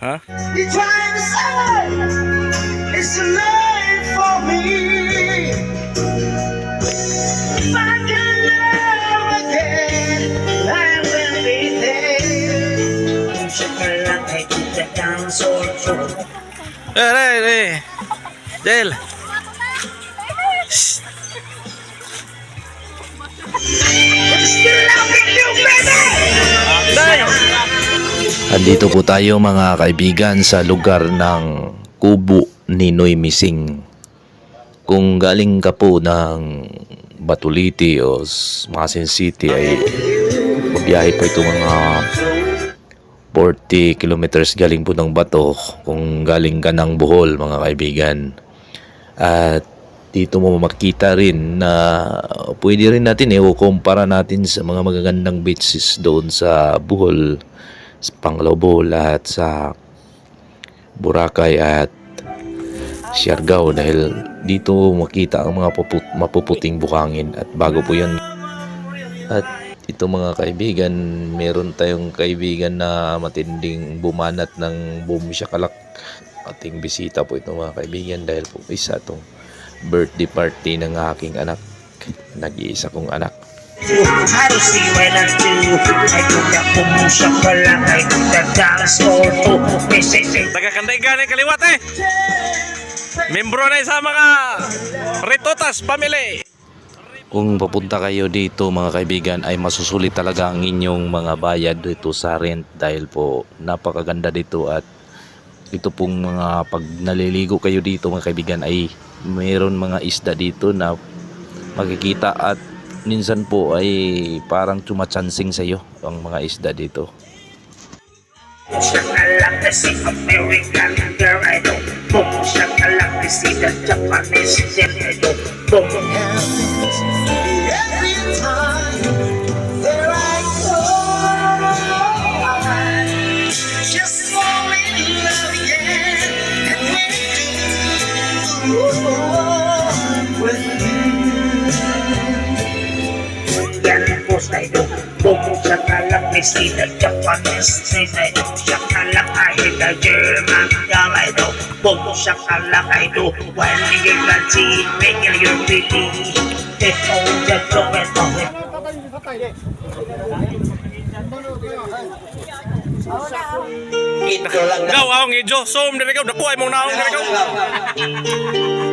Huh? You try to say it's too late for me. If I can love again, I will be there. Hey, hey, hey. Dale. Shh. Del. Andito po tayo mga kaibigan sa lugar ng Kubo ni Noy Mising. Kung galing ka po ng Batuliti o Masin City ay mabiyahe po ito mga 40 kilometers galing po ng Bato kung galing ka ng Bohol mga kaibigan. At dito mo makita rin na pwede rin natin i-kumpara natin sa mga magagandang beaches doon sa Bohol sa Panglao at sa Boracay at Siargao dahil dito makita ang mga puput, mapuputing bukangin at bago po yun. At ito mga kaibigan meron tayong kaibigan na matinding bumanat ng boom shakalak ating bisita po ito mga kaibigan dahil po isa itong birthday party ng aking anak nag-iisa kong anak I don't see when I do. I do that kung siya ka lang ay Tagakanday gani kaliwat eh. Membro na sa mga Ritotas family. Kung papunta kayo dito mga kaibigan ay masusulit talaga ang inyong mga bayad dito sa rent dahil po napakaganda dito at ito pong mga pag naliligo kayo dito mga kaibigan ay mayroon mga isda dito na makikita at minsan po ay parang tumatsansing sa iyo ang mga isda dito. siya ka lang kasi American girl I don't boom ka lang kasi the Japanese girl I don't boom Bobo siya ka lang ni Sina Japanese Sina siya ka lang ay the German girl I know Bobo siya ka lang I know While you can see Making you pretty This all just so and so Ito lang Gaw aong idyo. Zoom dire gaw dakuay mong naong dire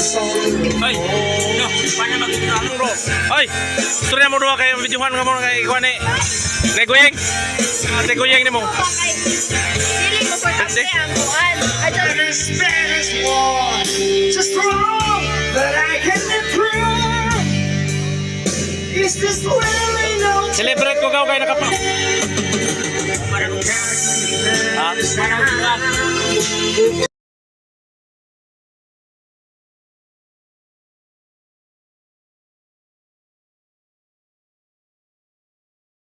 Ay. No, paano magkukulang bro? Ay. Surya mo duha kay videohan nga mo kay kuan ni. Kay Guyeng. Ate Guyeng nimo. Feeling mo for kasi ang war so strong that I can prove. Is this really no Celebrate ko gaw kay nakapa. The